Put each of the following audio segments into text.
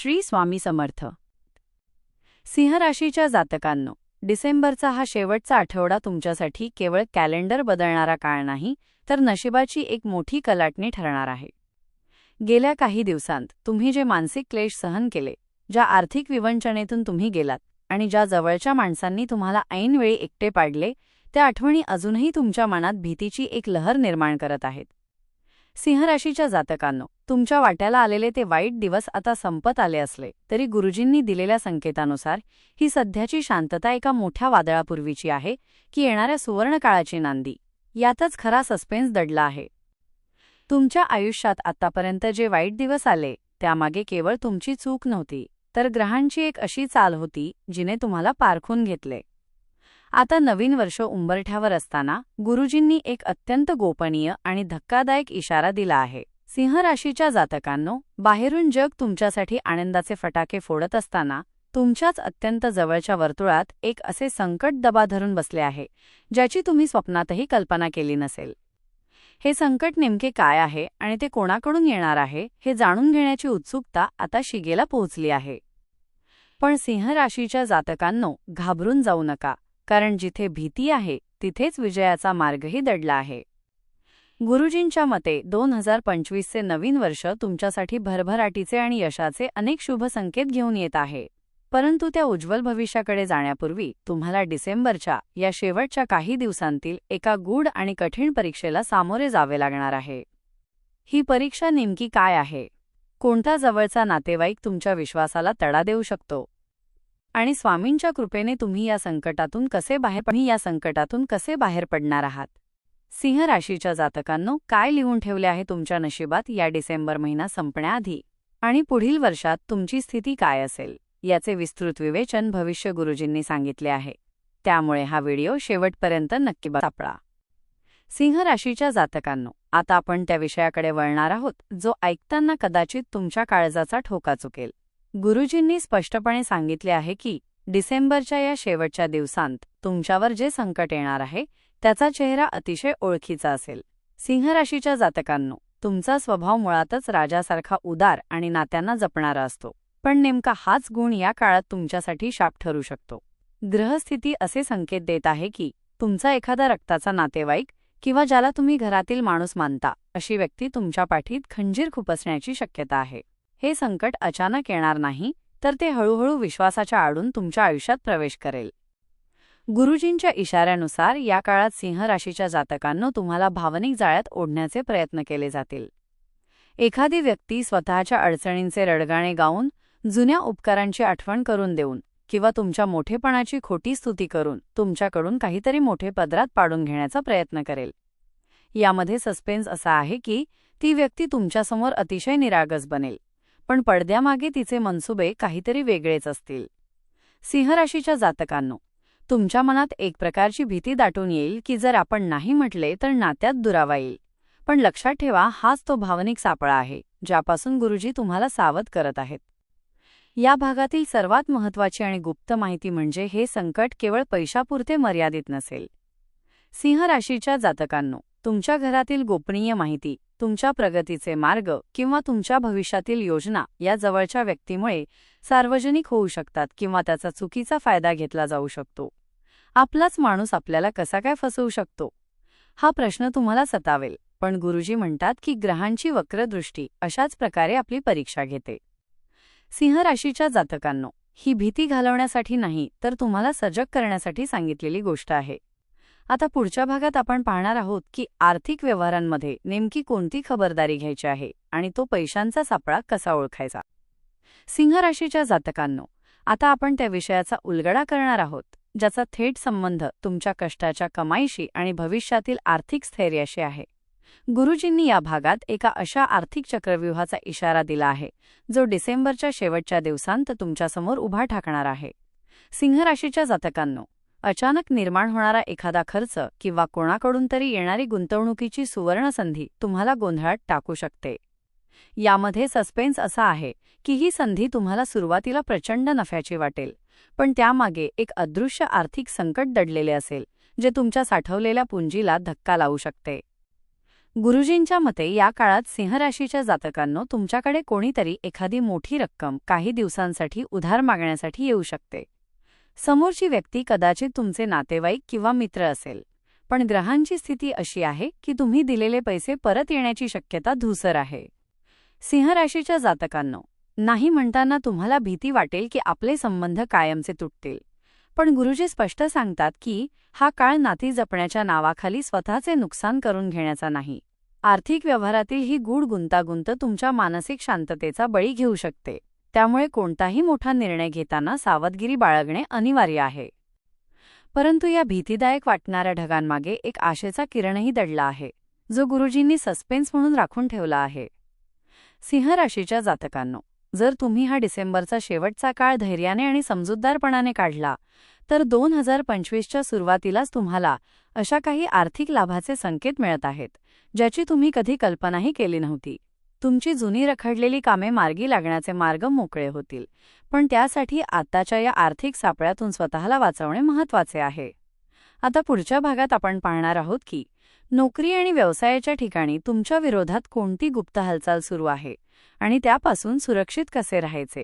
श्री स्वामी समर्थ. सिंहराशीच्या जातकांनो डिसेंबरचा हा शेवटचा आठवडा तुमच्यासाठी केवळ कॅलेंडर बदलणारा काळ नाही तर नशिबाची एक मोठी कलाटणी ठरणार आहे. गेल्या काही दिवसांत तुम्ही जे मानसिक क्लेश सहन केले ज्या आर्थिक विवंचनेतून तुम्ही गेलात आणि ज्या जवळच्या माणसांनी तुम्हाला ऐनवेळी एकटे पाडले त्या आठवणी अजूनही तुमच्या मनात भीतीची एक लहर निर्माण करत आहेत. सिंहराशीच्या जातकांनो तुमच्या वाट्याला आलेले ते वाईट दिवस आता संपत आले असले तरी गुरुजींनी दिलेल्या संकेतानुसार ही सध्याची शांतता एका मोठ्या वादळापूर्वीची आहे की येणाऱ्या सुवर्णकाळाची नांदी. यातच खरा सस्पेन्स दडला आहे. तुमच्या आयुष्यात आतापर्यंत जे वाईट दिवस आले त्यामागे केवळ तुमची चूक नव्हती तर ग्रहांची एक अशी चाल होती जिने तुम्हाला पारखून घेतले. आता नवीन वर्ष उंबरठ्यावर असताना गुरुजींनी एक अत्यंत गोपनीय आणि धक्कादायक इशारा दिला आहे. सिंह राशीच्या जातकांनो बाहेरून जग तुमच्यासाठी आनंदाचे फटाके फोडत असताना तुमच्याच अत्यंत जवळच्या वर्तुळात एक असे संकट दबा धरून बसले आहे ज्याची तुम्ही स्वप्नातही कल्पना केली नसेल. हे संकट नेमके काय आहे आणि ते कोणाकडून येणार आहे हे जाणून घेण्याची उत्सुकता आता शिगेला पोहोचली आहे. पण सिंह राशीच्या जातकांनो घाबरून जाऊ नका. कारण जिथे भीती आहे तिथेच विजयाचा मार्गही दडला आहे. गुरुजींच्या मते दोन हजार पंचवीसचे नवीन वर्ष तुमच्यासाठी भरभराटीचे आणि यशाचे अनेक शुभ संकेत घेऊन येत आहे. परंतु त्या उज्ज्वल भविष्याकडे जाण्यापूर्वी तुम्हाला डिसेंबरच्या या शेवटच्या काही दिवसांतील एका गूढ आणि कठीण परीक्षेला सामोरे जावे लागणार आहे. ही परीक्षा नेमकी काय आहे? कोणता जवळचा नातेवाईक तुमच्या विश्वासाला तडा देऊ शकतो? आणि स्वामींच्या कृपेने तुम्ही या संकटातून कसे बाहेर पण या संकटातून कसे बाहेर पडणार आहात? सिंह राशीच्या जातकांनो काय लिहून ठेवले आहे तुमच्या नशिबात या डिसेंबर महिना संपण्याआधी? आणि पुढील वर्षात तुमची स्थिती काय असेल? याचे विस्तृत विवेचन भविष्य गुरुजींनी सांगितले आहे. त्यामुळे हा व्हिडिओ शेवटपर्यंत नक्की सापळा. सिंह राशीच्या जातकांनो आता आपण त्या विषयाकडे वळणार आहोत जो ऐकताना कदाचित तुमच्या काळजाचा ठोका चुकेल. गुरुजींनी स्पष्टपणे सांगितले आहे की डिसेंबरच्या या शेवटच्या दिवसांत तुमच्यावर जे संकट येणार आहे त्याचा चेहरा अतिशय ओळखीचा असेल. सिंहराशीच्या जातकांनो तुमचा स्वभाव मुळातच राजासारखा उदार आणि नात्यांना जपणारा असतो. पण नेमका हाच गुण या काळात तुमच्यासाठी शाप ठरू शकतो. ग्रहस्थिती असे संकेत देत आहे की तुमचा एखादा रक्ताचा नातेवाईक किंवा ज्याला तुम्ही घरातील माणूस मानता अशी व्यक्ती तुमच्या पाठीत खंजीर खुपसण्याची शक्यता आहे. हे संकट अचानक येणार नाही तर ते हळूहळू विश्वासाच्या आडून तुमच्या आयुष्यात प्रवेश करेल. गुरुजींच्या इशाऱ्यानुसार या काळात सिंह राशीच्या जातकांनो तुम्हाला भावनिक जाळ्यात ओढण्याचे प्रयत्न केले जातील. एखादी व्यक्ती स्वतःच्या अडचणींचे रडगाणे गाऊन जुन्या उपकारांची आठवण करून देऊन किंवा तुमच्या मोठेपणाची खोटी स्तुती करून तुमच्याकडून काहीतरी मोठे पदरात पाडून घेण्याचा प्रयत्न करेल. यामध्ये सस्पेन्स असा आहे की ती व्यक्ती तुमच्यासमोर अतिशय निरागस बनेल. पण पडद्यामागे तिचे मनसुबे काहीतरी वेगळेच असतील. सिंहराशीच्या जातकांनो तुमच्या मनात एक प्रकारची भीती दाटून येईल की जर आपण नाही म्हटले तर नात्यात दुरावा येईल. पण लक्षात ठेवा हाच तो भावनिक सापळा आहे ज्यापासून गुरुजी तुम्हाला सावध करत आहेत. या भागातील सर्वात महत्वाची आणि गुप्त माहिती म्हणजे हे संकट केवळ पैशापुरते मर्यादित नसेल. सिंह राशीच्या जातकांनो तुमच्या घरातील गोपनीय माहिती तुमच्या प्रगतीचे मार्ग किंवा तुमच्या भविष्यातील योजना या जवळच्या व्यक्तीमुळे सार्वजनिक होऊ शकतात किंवा त्याचा चुकीचा फायदा घेतला जाऊ शकतो. आपलाच माणूस आपल्याला कसा काय फसवू शकतो? हा प्रश्न तुम्हाला सतावेल पण गुरुजी म्हणतात की ग्रहांची वक्रदृष्टी अशाच प्रकारे आपली परीक्षा घेते. सिंह राशीच्या जातकांनो ही भीती घालवण्यासाठी नाही तर तुम्हाला सजग करण्यासाठी सांगितलेली गोष्ट आहे. आता पुढच्या भागात आपण पाहणार आहोत की आर्थिक व्यवहारांमध्ये नेमकी कोणती खबरदारी घ्यायची आहे आणि तो पैशांचा सापळा कसा ओळखायचा? सिंह राशीच्या जातकांनो आता आपण त्या विषयाचा उलगडा करणार आहोत ज्याचा थेट संबंध तुमच्या कष्टाच्या कमाईशी आणि भविष्यातील आर्थिक स्थैर्याशी आहे. गुरुजींनी या भागात एका अशा आर्थिक चक्रव्यूहाचा इशारा दिला आहे जो डिसेंबरच्या शेवटच्या दिवसांत तुमच्यासमोर उभा ठाकणार आहे. सिंह राशीच्या जातकांनो अचानक निर्माण होणारा एखादा खर्च किंवा कोणाकडून तरी येणारी गुंतवणुकीची सुवर्णसंधी तुम्हाला गोंधळात टाकू शकते. यामध्ये सस्पेन्स असा आहे की ही संधी तुम्हाला सुरुवातीला प्रचंड नफ्याची वाटेल पण त्यामागे एक अदृश्य आर्थिक संकट दडलेले असेल जे तुमच्या साठवलेल्या पुंजीला धक्का लावू शकते. गुरुजींच्या मते या काळात सिंहराशीच्या जातकांनो तुमच्याकडे कोणीतरी एखादी मोठी रक्कम काही दिवसांसाठी उधार मागण्यासाठी येऊ शकते. समोरची व्यक्ती कदाचित तुमचे नातेवाईक किंवा मित्र असेल. पण ग्रहांची स्थिती अशी आहे की तुम्ही दिलेले पैसे परत येण्याची शक्यता धूसर आहे. सिंह राशीच्या जातकांनो नाही म्हणताना तुम्हाला भीती वाटेल की आपले संबंध कायमचे तुटतील. पण गुरुजी स्पष्ट सांगतात की हा काळ नाती जपण्याच्या नावाखाली स्वतःचे नुकसान करून घेण्याचा नाही. आर्थिक व्यवहारातील ही गूढ गुंतागुंत तुमच्या मानसिक शांततेचा बळी घेऊ शकते. त्यामुळे कोणताही मोठा निर्णय घेताना सावधगिरी बाळगणे अनिवार्य आहे. परंतु या भीतीदायक वाटणाऱ्या ढगांमागे एक आशेचा किरणही दडला आहे जो गुरुजींनी सस्पेन्स म्हणून राखून ठेवला आहे. सिंह राशीच्या जातकांनो जर तुम्ही हा डिसेंबरचा शेवटचा काळ धैर्याने आणि समजूतदारपणाने काढला तर दोन हजार पंचवीसच्या सुरुवातीलाच तुम्हाला अशा काही आर्थिक लाभाचे संकेत मिळत आहेत ज्याची तुम्ही कधी कल्पनाही केली नव्हती. तुमची जुनी रखडलेली कामे मार्गी लागण्याचे मार्ग मोकळे होतील. पण त्यासाठी आत्ताच्या या आर्थिक सापळ्यातून स्वतःला वाचवणे महत्त्वाचे आहे. आता पुढच्या भागात आपण पाहणार आहोत की नोकरी आणि व्यवसायाच्या ठिकाणी तुमच्या विरोधात कोणती गुप्त हालचाल सुरू आहे आणि त्यापासून सुरक्षित कसे राहायचे?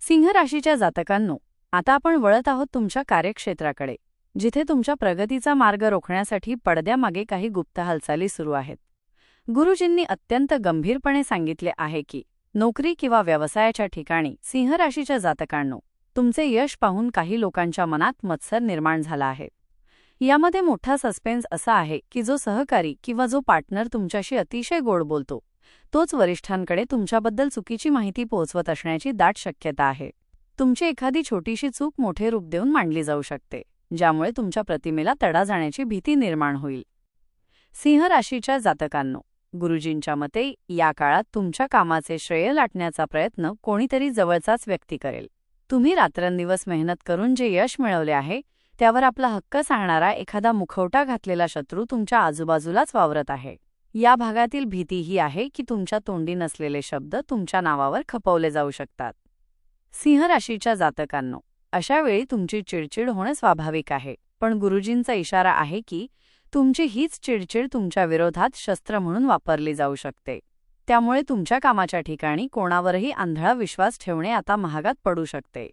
सिंह राशीच्या जातकांनो आता आपण वळत आहोत तुमच्या कार्यक्षेत्राकडे जिथे तुमच्या प्रगतीचा मार्ग रोखण्यासाठी पडद्यामागे काही गुप्त हालचाली सुरू आहेत. गुरुजींनी अत्यंत गंभीरपणे सांगितले आहे की नोकरी किंवा व्यवसायाच्या ठिकाणी सिंहराशीच्या जातकांनो तुमचे यश पाहून काही लोकांच्या मनात मत्सर निर्माण झाला आहे. यामध्ये मोठा सस्पेन्स असा आहे की जो सहकारी किंवा जो पार्टनर तुमच्याशी अतिशय गोड बोलतो तोच वरिष्ठांकडे तुमच्याबद्दल चुकीची माहिती पोहोचवत असण्याची दाट शक्यता आहे. तुमची एखादी छोटीशी चूक मोठे रूप देऊन मांडली जाऊ शकते ज्यामुळे तुमच्या प्रतिमेला तडा जाण्याची भीती निर्माण होईल. सिंह राशीच्या जातकांनो गुरुजींच्या मते या काळात तुमच्या कामाचे श्रेय लाटण्याचा प्रयत्न कोणीतरी जवळचाच व्यक्ती करेल. तुम्ही रात्रंदिवस मेहनत करून जे यश मिळवले आहे त्यावर आपला हक्क सांगणारा एखादा मुखवटा घातलेला शत्रू तुमच्या आजूबाजूलाच वावरत आहे. या भागातील भीती ही आहे की तुमच्या तोंडी नसलेले शब्द तुमच्या नावावर खपवले जाऊ शकतात. सिंह राशीच्या जातकांनो अशा वेळी तुमची चिडचिड होणं स्वाभाविक आहे पण गुरुजींचा इशारा आहे की तुमची हीच चिडचिड तुमच्या विरोधात शस्त्र म्हणून वापरली जाऊ शकते. त्यामुळे तुमच्या कामाच्या ठिकाणी कोणावरही आंधळा विश्वास ठेवणे आता महागात पडू शकते.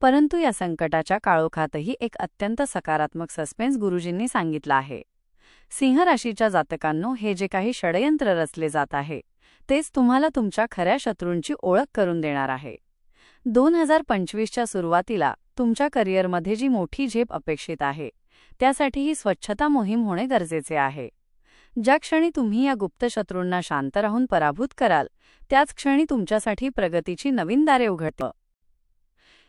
परंतु या संकटाच्या काळोखातही एक अत्यंत सकारात्मक सस्पेन्स गुरुजींनी सांगितलं आहे. सिंह राशीच्या जातकांनो हे जे काही षडयंत्र रचले जात आहे तेच तुम्हाला तुमच्या खऱ्या शत्रूंची ओळख करून देणार आहे. दोन हजार पंचवीसच्या सुरुवातीला तुमच्या करिअरमध्ये जी मोठी झेप अपेक्षित आहे त्यासाठी ही स्वच्छता मोहीम होणे गरजेचे आहे. ज्या क्षणी तुम्ही या गुप्त शत्रूंना शांत राहून पराभूत कराल त्याच क्षणी तुमच्यासाठी प्रगतीची नवीन दारे उघडतं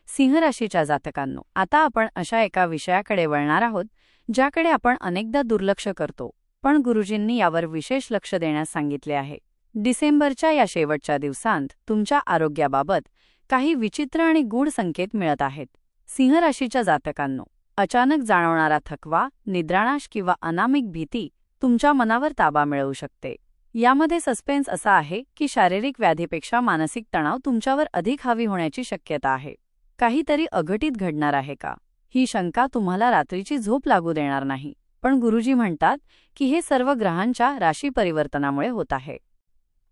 सिंह राशीच्या जातकांनो आता आपण अशा एका विषयाकडे वळणार आहोत ज्याकडे आपण अनेकदा दुर्लक्ष करतो पण गुरुजींनी यावर विशेष लक्ष देण्यास सांगितले आहे. डिसेंबरच्या या शेवटच्या दिवसांत तुमच्या आरोग्याबाबत काही विचित्र आणि गूढ संकेत मिळत आहेत. सिंह राशीच्या जातकांनो अचानक जाणवणारा थकवा निद्राणाश किंवा अनामिक भीती तुमच्या मनावर ताबा मिळवू शकते. यामध्ये सस्पेन्स असा आहे की शारीरिक व्याधीपेक्षा मानसिक तणाव तुमच्यावर अधिक हवी होण्याची शक्यता आहे. काहीतरी अघटित घडणार आहे का? ही शंका तुम्हाला रात्रीची झोप लागू देणार नाही पण गुरुजी म्हणतात की हे सर्व ग्रहांच्या राशी परिवर्तनामुळे होत आहे.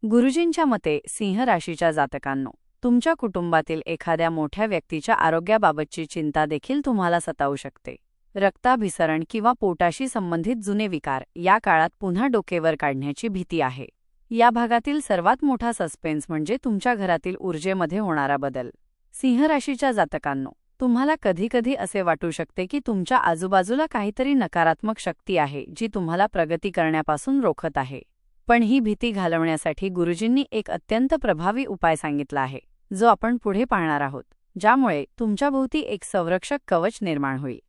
गुरुजींच्या मते सिंह राशीच्या जातकांनो तुमच्या कुटुंबातील एखाद्या मोठ्या व्यक्तीच्या आरोग्याबाबतची चिंता देखील तुम्हाला सतावू शकते. रक्ताभिसरण किंवा पोटाशी संबंधित जुने विकार या काळात पुन्हा डोकेवर काढण्याची भीती आहे. या भागातील सर्वात मोठा सस्पेन्स म्हणजे तुमच्या घरातील ऊर्जेमध्ये होणारा बदल. सिंह राशीच्या जातकांनो तुम्हाला कधीकधी असे वाटू शकते की तुमच्या आजूबाजूला काहीतरी नकारात्मक शक्ती आहे जी तुम्हाला प्रगती करण्यापासून रोखत आहे. पण ही भीती घालवण्यासाठी गुरुजींनी एक अत्यंत प्रभावी उपाय सांगितला आहे. जो आपण पुढे पाहणार आहोत ज्यामुळे तुमच्याभोवती एक संरक्षक कवच निर्माण होईल.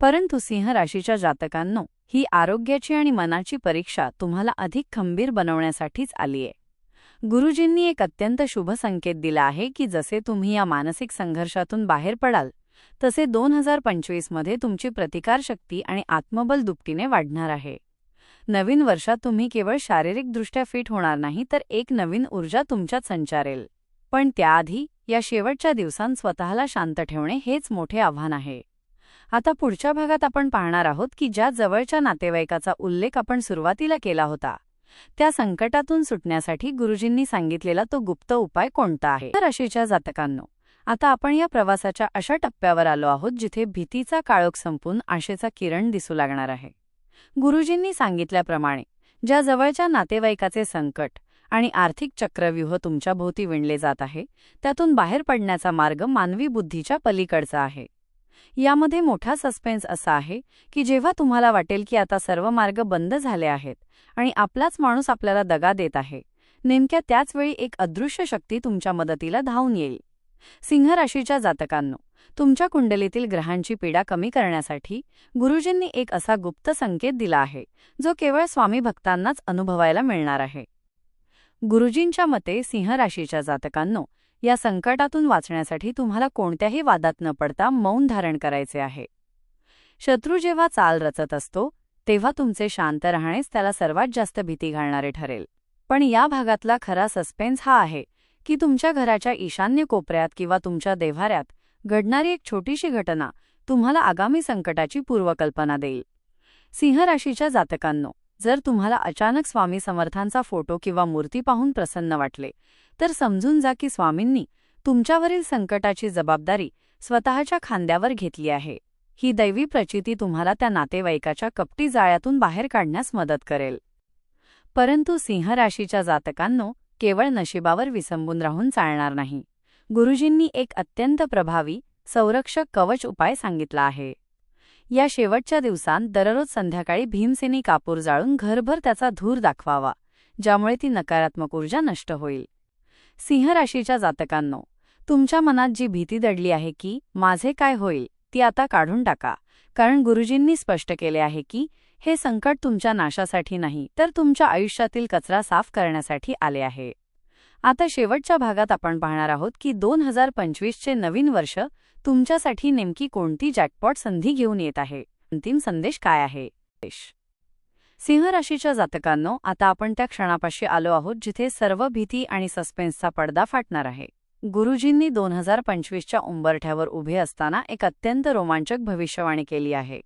परंतु सिंह राशीच्या जातकांनो ही आरोग्याची आणि मनाची परीक्षा तुम्हाला अधिक खंबीर बनवण्यासाठीच आलीये गुरुजींनी एक अत्यंत शुभ संकेत दिला आहे की जसे तुम्ही या मानसिक संघर्षातून बाहेर पडाल तसे दोन हजार पंचवीसमध्ये तुमची प्रतिकारशक्ती आणि आत्मबल दुपटीने वाढणार आहे. नवीन वर्षात तुम्ही केवळ शारीरिकदृष्ट्या फिट होणार नाही तर एक नवीन ऊर्जा तुमच्यात संचारेल. पण त्याआधी या शेवटच्या दिवसांत स्वतःला शांत ठेवणे हेच मोठे आव्हान आहे. आता पुढच्या भागात आपण पाहणार आहोत की ज्या जवळच्या नातेवाईकाचा उल्लेख आपण सुरुवातीला केला होता त्या संकटातून सुटण्यासाठी गुरुजींनी सांगितलेला तो गुप्त उपाय कोणता आहे? तर राशीच्या जातकांनो आता आपण या प्रवासाच्या अशा टप्प्यावर आलो आहोत जिथे भीतीचा काळोख संपून आशेचा किरण दिसू लागणार आहे. गुरुजींनी सांगितल्याप्रमाणे ज्या जवळच्या नातेवाईकाचे संकट आणि आर्थिक चक्रव्यूह तुमच्या भोवती विणले जात आहे. त्यातून बाहेर पडण्याचा मार्ग मानवी बुद्धीच्या पलीकडचा आहे. यामध्ये मोठा सस्पेन्स असा आहे की जेव्हा तुम्हाला वाटेल की आता सर्व मार्ग बंद झाले आहेत आणि आपलाच माणूस आपल्याला दगा देत आहे नेमक्या त्याच वेळी एक अदृश्य शक्ती तुमच्या मदतीला धावून येईल. सिंह राशीच्या जातकांनो तुमच्या कुंडलीतील ग्रहांची पीडा कमी करण्यासाठी गुरुजींनी एक असा गुप्त संकेत दिला आहे जो केवळ स्वामी भक्तांनाच अनुभवायला मिळणार आहे. गुरुजींच्या मते सिंहराशीच्या जातकांनो या संकटातून वाचण्यासाठी तुम्हाला कोणत्याही वादात न पडता मौन धारण करायचे आहे. शत्रू जेव्हा चाल रचत असतो तेव्हा तुमचे शांत राहणेच त्याला सर्वात जास्त भीती घालणारे ठरेल. पण या भागातला खरा सस्पेन्स हा आहे की तुमच्या घराच्या ईशान्य कोपऱ्यात किंवा तुमच्या देव्हाऱ्यात घडणारी एक छोटीशी घटना तुम्हाला आगामी संकटाची पूर्वकल्पना देईल. सिंहराशीच्या जातकांनो जर तुम्हाला अचानक स्वामी समर्थांचा फोटो किंवा मूर्ती पाहून प्रसन्न वाटले तर समजून जा की स्वामींनी तुमच्यावरील संकटाची जबाबदारी स्वतःच्या खांद्यावर घेतली आहे. ही दैवी प्रचिती तुम्हाला त्या नातेवाईकाच्या कपटी जाळ्यातून बाहेर काढण्यास मदत करेल. परंतु सिंह राशीच्या जातकांनो केवळ नशिबावर विसंबून राहून चालणार नाही. गुरुजींनी एक अत्यंत प्रभावी संरक्षक कवच उपाय सांगितला आहे. या शेवटच्या दिवसांत दररोज संध्याकाळी भीमसेनी कापूर जाळून घरभर त्याचा धूर दाखवावा ज्यामुळे ती नकारात्मक ऊर्जा नष्ट होईल. सिंह राशीच्या जातकांनो तुमच्या मनात जी भीती दडली आहे की माझे काय होईल ती आता काढून टाका. कारण गुरुजींनी स्पष्ट केले आहे की हे संकट तुमच्या नाशासाठी नाही तर तुमच्या आयुष्यातील कचरा साफ करण्यासाठी आले आहे. आता शेवटच्या भागात आपण पाहणार आहोत की दोन हजार पंचवीसचे नवीन वर्ष तुमच्यासाठी नेमकी कोणती जॅकपॉट संधी घेऊन येत आहे? अंतिम संदेश काय आहे? सिंह राशीच्या जातकांनो आता आपण त्या क्षणापाशी आलो आहोत जिथे सर्व भीती आणि सस्पेन्सचा पडदा फाटणार आहे. गुरुजींनी दोन हजार पंचवीसच्या उंबरठ्यावर उभे असताना एक अत्यंत रोमांचक भविष्यवाणी केली आहे.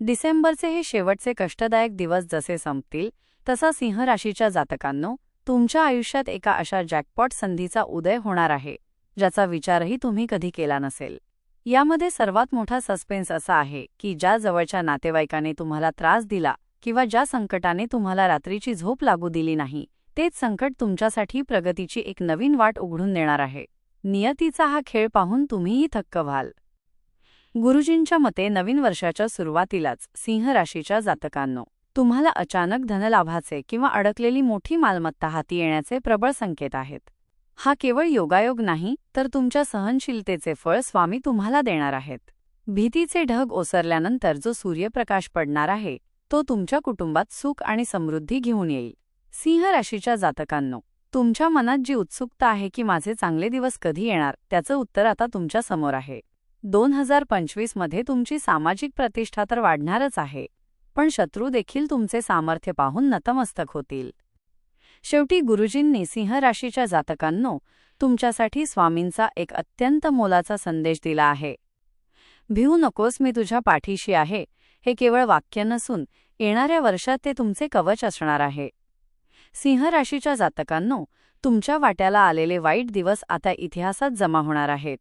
डिसेंबरचे हे शेवटचे कष्टदायक दिवस जसे संपतील तसा सिंह राशीच्या जातकांनो तुमच्या आयुष्यात एका अशा जॅकपॉट संधीचा उदय होणार आहे. ज्याचा विचारही तुम्ही कधी केला नसेल. यामध्ये सर्वात मोठा सस्पेन्स असा आहे की ज्या जवळच्या नातेवाईकाने तुम्हाला त्रास दिला किंवा ज्या संकटाने तुम्हाला रात्रीची झोप लागू दिली नाही तेच संकट तुमच्यासाठी प्रगतीची एक नवीन वाट उघडून देणार आहे. नियतीचा हा खेळ पाहून तुम्हीही थक्क व्हाल. गुरुजींच्या मते नवीन वर्षाच्या सुरुवातीलाच सिंह राशीच्या जातकांनो तुम्हाला अचानक धनलाभाचे किंवा अडकलेली मोठी मालमत्ता हाती येण्याचे प्रबळ संकेत आहेत. हा केवळ योगायोग नाही तर तुमच्या सहनशीलतेचे फळ स्वामी तुम्हाला देणार आहेत. भीतीचे ढग ओसरल्यानंतर जो सूर्यप्रकाश पडणार आहे तो तुमच्या कुटुंबात सुख आणि समृद्धी घेऊन येईल. सिंह राशीच्या जातकांनो तुमच्या मनात जी उत्सुकता आहे की माझे चांगले दिवस कधी येणार त्याचं उत्तर आता तुमच्यासमोर आहे. दोन हजार पंचवीसमध्ये तुमची सामाजिक प्रतिष्ठा तर वाढणारच आहे पण शत्रू देखील तुमचे सामर्थ्य पाहून नतमस्तक होतील. शेवटी गुरुजींनी सिंह राशीच्या जातकांनो तुमच्यासाठी स्वामींचा एक अत्यंत मोलाचा संदेश दिला आहे. भिवू नकोस मी तुझ्या पाठीशी आहे हे केवळ वाक्य नसून येणाऱ्या वर्षात ते तुमचे कवच असणार आहे. सिंह राशीच्या जातकांनो तुमच्या वाट्याला आलेले वाईट दिवस आता इतिहासात जमा होणार आहेत.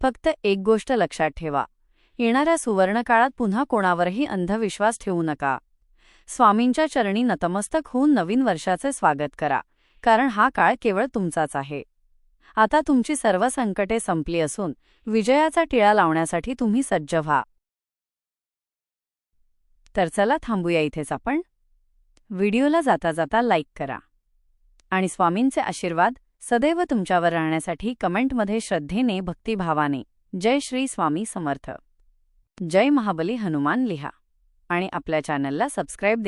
फक्त एक गोष्ट लक्षात ठेवा येणाऱ्या सुवर्णकाळात पुन्हा कोणावरही अंधविश्वास ठेवू नका. स्वामींच्या चरणी नतमस्तक होऊन नवीन वर्षाचे स्वागत करा. कारण हा काळ केवळ तुमचाच आहे. आता तुमची सर्व संकटे संपली असून विजयाचा टिळा लावण्यासाठी तुम्ही सज्ज व्हा. तर चला थांबूया इथेच आपण. व्हिडिओला जाता जाता लाईक करा. आणि स्वामींचे आशीर्वाद सदैव तुमच्यावर राहण्यासाठी कमेंटमध्ये श्रद्धेने भक्तिभावाने. जय श्री स्वामी समर्थ. जय महाबली हनुमान लिहा. आणि आपल्या चॅनलला सबस्क्राईब